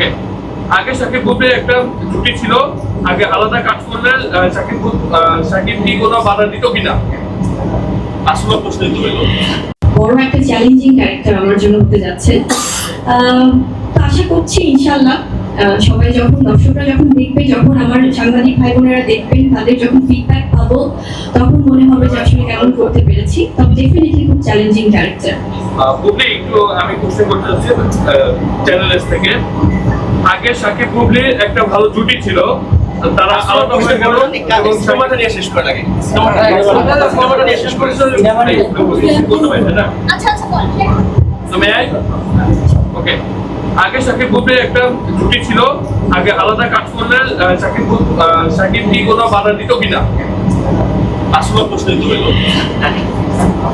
ওকে। আগে সাকিব বুবলির একটা ছুটি ছিল। আগে আলাদা কাজ করলে সাকিব গ্রুপ সাকিব কি কোনো বাধা দিত কিনা? আসলে প্রশ্ন তো এলো বড় একটা চ্যালেঞ্জিং ক্যারেক্টার আমার জন্য হতে যাচ্ছে। আশা করছি ইনশাল্লাহ সবাই যখন দর্শকরা যখন দেখবে যখন আমার সাংবাদিক ভাই বোনেরা দেখবেন তাদের যখন ফিডব্যাক পাবো তখন মনে হবে যে আসলে কেমন করতে পেরেছি তবে ডেফিনেটলি খুব চ্যালেঞ্জিং ক্যারেক্টার বুবলি একটু আমি কোশ্চেন করতে চাচ্ছি চ্যানেল থেকে আগে সাকিব বুবলির একটা ভালো জুটি ছিল তারা আলাদা হয়ে গেল এবং সিনেমাটা নিয়ে শেষ করা লাগে সিনেমাটা নিয়ে শেষ করে না আচ্ছা আচ্ছা তো মে আই ওকে আগে সাকিব বুবলির একটা ছিল। আগে আলাদা কাজ করলে সাকিব সাকিব কি কোনো বাধা দিত কিনা? আসলে প্রশ্ন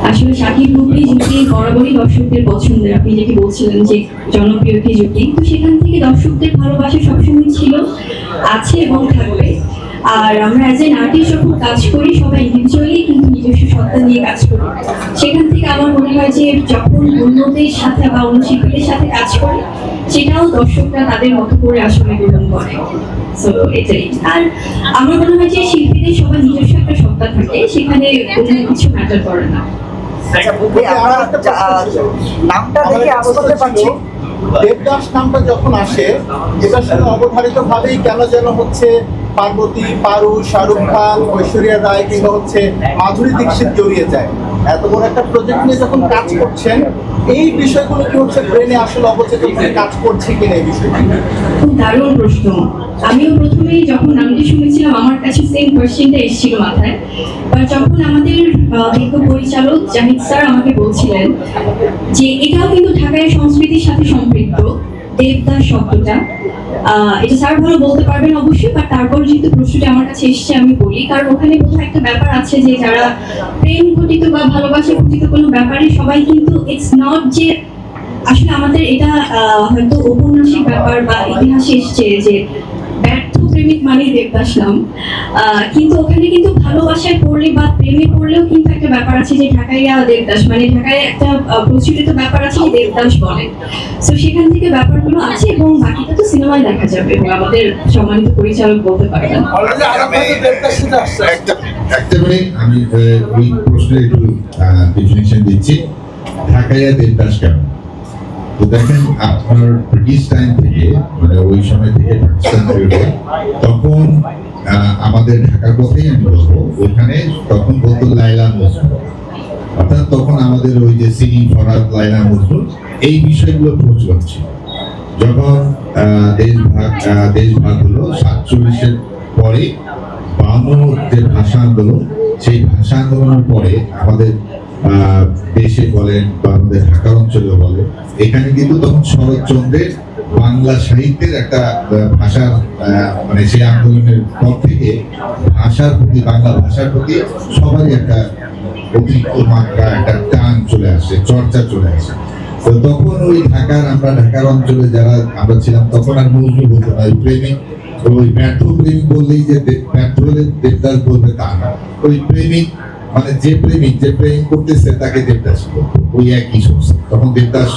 আসলে শাকিব বুবলি জুটি বরাবরই দর্শকদের পছন্দের। আপনি যেটি বলছিলেন যে জনপ্রিয় একটি জুটি তো সেখান থেকে দর্শকদের ভালোবাসা সবসময় ছিল, আছে এবং থাকবে। আর আমরা অ্যাজ এন আর্টিস্ট যখন কাজ করি সবাই ইন্ডিভিজুয়ালি কিন্তু নিজস্ব সত্তা নিয়ে কাজ করি। সেখান থেকে আমার মনে হয় যে যখন অন্যদের সাথে বা অন্য শিল্পীদের সাথে কাজ করে সেটাও দর্শকরা তাদের মতো করে আসলে গ্রহণ করে। সো এটাই। আর আমার মনে হয় যে শিল্পীদের সবার নিজস্ব একটা সত্তা থাকে সেখানে অন্য কিছু ম্যাটার করে না। আচ্ছা নামটা দেখে পারছি দেবদাস নামটা যখন আসে এটার সঙ্গে অবধারিত ভাবেই কেন যেন হচ্ছে পার্বতী, পারু, শাহরুখ খান, ঐশ্বরিয়া রায় কিংবা হচ্ছে মাধুরী দীক্ষিত জড়িয়ে যায়। এত বড় একটা প্রজেক্ট নিয়ে যখন কাজ করছেন, এই বিষয়গুলো কি হচ্ছে ব্রেনে আসলে অবচেতন কাজ করছে কিনা এই বিষয়টি? খুব দারুণ প্রশ্ন। আমিও প্রথমেই যখন নামটি শুনেছিলাম, আমার কাছে সেম কোয়েশ্চেনটা এসেছিল মাথায়। বাট যখন আমাদের বিজ্ঞ পরিচালক জাহিদ স্যার আমাকে বলছিলেন যে, এটাও কিন্তু ঢাকায় সংস্কৃতির সাথে সম্পৃক্ত। দেবদাস শব্দটা। এটা স্যার ভালো বলতে পারবেন অবশ্যই বাট তারপর যেহেতু আমার কাছে এসছে, আমি বলি। কারণ ওখানে কোথাও একটা ব্যাপার আছে যে যারা প্রেম ঘটিত বা ঘটিত কোনো ব্যাপারে, সবাই কিন্তু ইটস নট যে আসলে আমাদের এটা হয়তো ঔপন্যাসিক ব্যাপার বা ইতিহাসে এসছে যে ব্যর্থ প্রেমিক মানেই দেবদাস নাম। কিন্তু ওখানে কিন্তু ভালোবাসায় পড়লে বা প্রেমে পড়লেও কিন্তু একটা ব্যাপার আছে যে ঢাকাইয়া দেবদাস মানে ঢাকায় একটা প্রচলিত ব্যাপার আছে দেবদাস বলে। তো সেখান থেকে ব্যাপারগুলো আছে এবং বাকিটা তো সিনেমায় দেখা যাবে এবং আমাদের সম্মানিত পরিচালক বলতে পারবেন। একটা মিনিট আমি ওই প্রশ্নের একটু ডেফিনেশন দিচ্ছি। ঢাকাইয়া দেবদাস কেমন তো দেখেন আপনার ব্রিটিশ টাইম থেকে মানে ওই সময় থেকে পাকিস্তান তখন আমাদের ঢাকার কথাই আমি বলব ওখানে তখন বলতো লাইলা মজনু অর্থাৎ তখন আমাদের ওই যে সিনি ফরাদ লাইলা মজনু এই বিষয়গুলো প্রচলন ছিল। যখন দেশ ভাগ দেশ ভাগ হলো, সাতচল্লিশের পরে বান্ন যে ভাষা আন্দোলন, সেই ভাষা আন্দোলনের পরে আমাদের দেশে বলেন বা আমাদের ঢাকা অঞ্চলে বলেন, এখানে কিন্তু তখন শরৎচন্দ্রের বাংলা সাহিত্যের একটা ভাষার মানে সেই আন্দোলনের পর থেকে ভাষার প্রতি, বাংলা ভাষার প্রতি সবারই একটা অতিরিক্ত মাত্রা, একটা টান চলে আসে, চর্চা চলে আসে। তো তখন ওই ঢাকার, আমরা ঢাকার অঞ্চলে যারা আমরা ছিলাম, তখন আর মজনু বলতো না, ওই প্রেমিক, ওই ব্যর্থ প্রেমিক বললেই যে ব্যর্থ হলে দেবদাস বলবে তা না। ওই প্রেমিক মানে যে প্রেমিক, যে প্রেম করতেছে, তাকে দেবদাস ওই একই সমস্যা তখন দেবদাস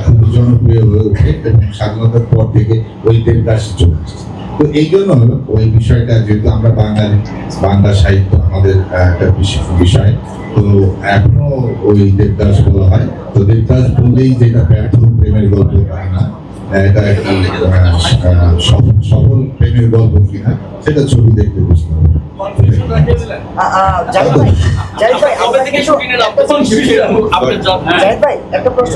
খুব জনপ্রিয় হয়ে ওঠে এবং স্বাধীনতার পর থেকে ওই দেবদাস চলে আসছে। তো এই জন্য ওই বিষয়টা যেহেতু আমরা বাঙালি বাংলা সাহিত্য আমাদের একটা বিশেষ বিষয় তো এখনও ওই দেবদাস বলা হয়। তো দেবদাস বললেই যেটা ব্যর্থ প্রেমের গল্প তা না এটা একটি সফল- প্রেমের গল্প কিনা সেটা ছবি দেখতে বুঝতে হবে। জাহিদ ভাই একটা প্রশ্ন